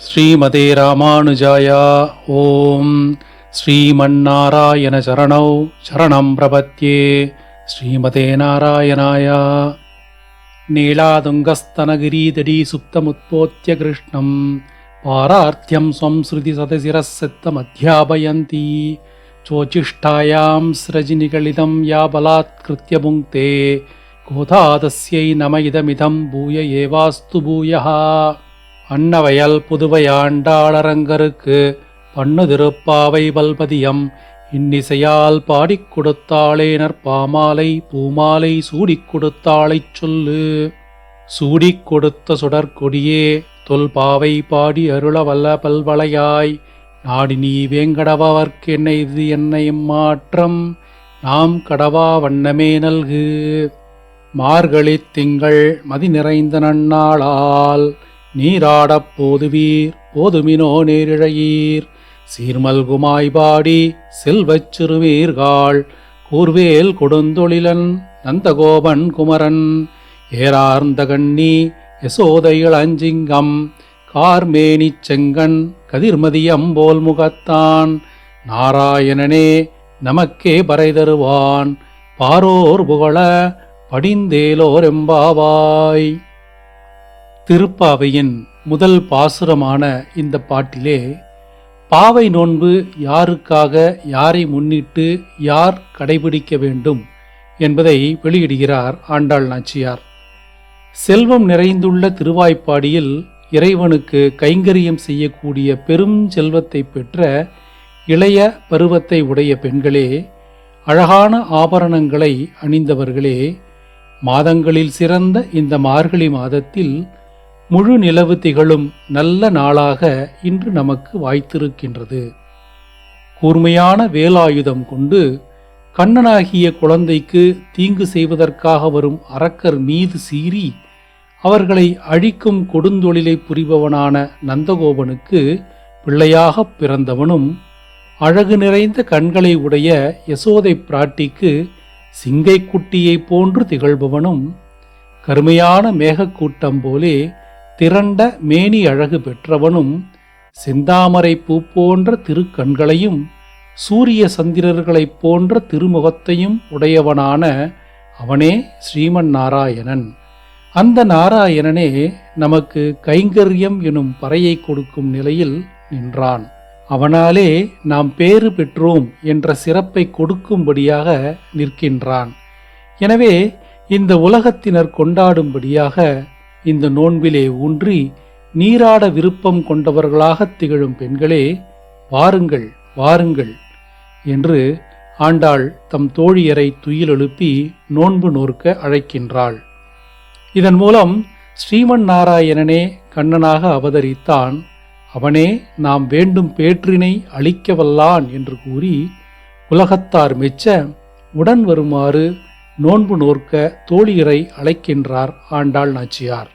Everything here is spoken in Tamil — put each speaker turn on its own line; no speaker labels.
ஸ்ரீமதே ராமானுஜாயா ஓம் ஸ்ரீமன்னாராயண சரணௌ சரணம் பிரபத்யே ஸ்ரீமதே நாராயணாயா நீளாதுங்கஸ்தனகிரீதடி சுப்தமுத்போத்ய கிருஷ்ணம் பாரார்த்தியம் ஸ்வம் ஸ்ருதி சதசிரசத்தமத்தியாபயந்தி चोचिष्टायां स्रजिनिगलितं या बलात्कृत्य भुङ्क्ते கோதாதஸ்யை நம இதமிதம் பூய ஏவாஸ்து பூயः அன்னவயல் புதுவையாண்டாளரங்கருக்கு பண்ணு திருப்பாவை பல்பதியம் இன்னிசையால் பாடிக் கொடுத்தாளே நற்பாமாலை பூமாலை சூடிக் கொடுத்தாளைச் சொல்லு. சூடிக் கொடுத்த சுடற்கொடியே தொல்பாவை பாடி அருளவல்ல பல்வளையாய் நாடி நீ வேங்கடவர்க்கு என்ன இது என்னை மாற்றம் நாம் கடவா வண்ணமே நல்கு. மார்கழித் திங்கள் மதி நிறைந்த நன்னாளால் நீராடப் போதுவீர் போதுமினோ நேரிழையீர். சீர்மல்குமாய்பாடி செல்வச் சிறுவீர்காள் கூர்வேல் கொடுந்தொழிலன் நந்தகோபன் குமரன். ஏரார்ந்த கண்ணி யசோதைகள் அஞ்சிங்கம் செங்கன் கதிர்மதியம் போல் முகத்தான். நாராயணனே நமக்கே பறை தருவான் பாரோர் புகழ படிந்தேலோர் எம்பாவாய். திருப்பாவையின் முதல் பாசுரமான இந்த பாட்டிலே பாவை நோன்பு யாருக்காக யாரை முன்னிட்டு யார் கடைபிடிக்க வேண்டும்? என்பதை வெளியிடுகிறார் ஆண்டாள் நாச்சியார். செல்வம் நிறைந்துள்ள திருவாய்ப்பாடியில் இறைவனுக்கு கைங்கரியம் செய்யக்கூடிய பெரும் செல்வத்தை பெற்ற இளைய பருவத்தை உடைய பெண்களே அழகான ஆபரணங்களை அணிந்தவர்களே மாதங்களில் சிறந்த இந்த மார்கழி மாதத்தில் முழு நிலவு திகழும் நல்ல நாளாக இன்று நமக்கு வாய்த்திருக்கின்றது. கூர்மையான வேலாயுதம் கொண்டு கண்ணனாகிய குழந்தைக்கு தீங்கு செய்வதற்காக வரும் அரக்கர் மீது சீறி அவர்களை அழிக்கும் கொடுந்தொழிலை புரிபவனான நந்தகோபனுக்கு பிள்ளையாகப் பிறந்தவனும் அழகு நிறைந்த கண்களை உடைய யசோதை பிராட்டிக்கு சிங்கை குட்டியைப் போன்று திகழ்பவனும் கருமையான மேகக்கூட்டம் போலே திரண்ட மேனி அழகு பெற்றவனும் செந்தாமரை பூ போன்ற திருக்கண்களையும் சூரிய சந்திரர்களைப் போன்ற திருமுகத்தையும் உடையவனான அவனே ஸ்ரீமன் நாராயணன். அந்த நாராயணனே நமக்கு கைங்கரியம் எனும் பறையை கொடுக்கும் நிலையில் நின்றான். அவனாலே நாம் பேறு பெற்றோம் என்ற சிறப்பை கொடுக்கும்படியாக நிற்கின்றான். எனவே இந்த உலகத்தினர் கொண்டாடும்படியாக இந்த நோன்பிலே ஊன்றி நீராட விருப்பம் கொண்டவர்களாக திகழும் பெண்களே வாருங்கள் வாருங்கள் என்று ஆண்டாள் தம் தோழியரை துயில் எழுப்பி நோன்பு நோர்க்க அழைக்கின்றாள். இதன் மூலம் ஸ்ரீமன் நாராயணனே கண்ணனாக அவதரித்தான். அவனே நாம் வேண்டும் பேற்றினை அழிக்கவல்லான் என்று கூறி உலகத்தார் மெச்ச உடன் வருமாறு நோன்பு நோர்க்க தோழியரை அழைக்கின்றார் ஆண்டாள் நாச்சியார்.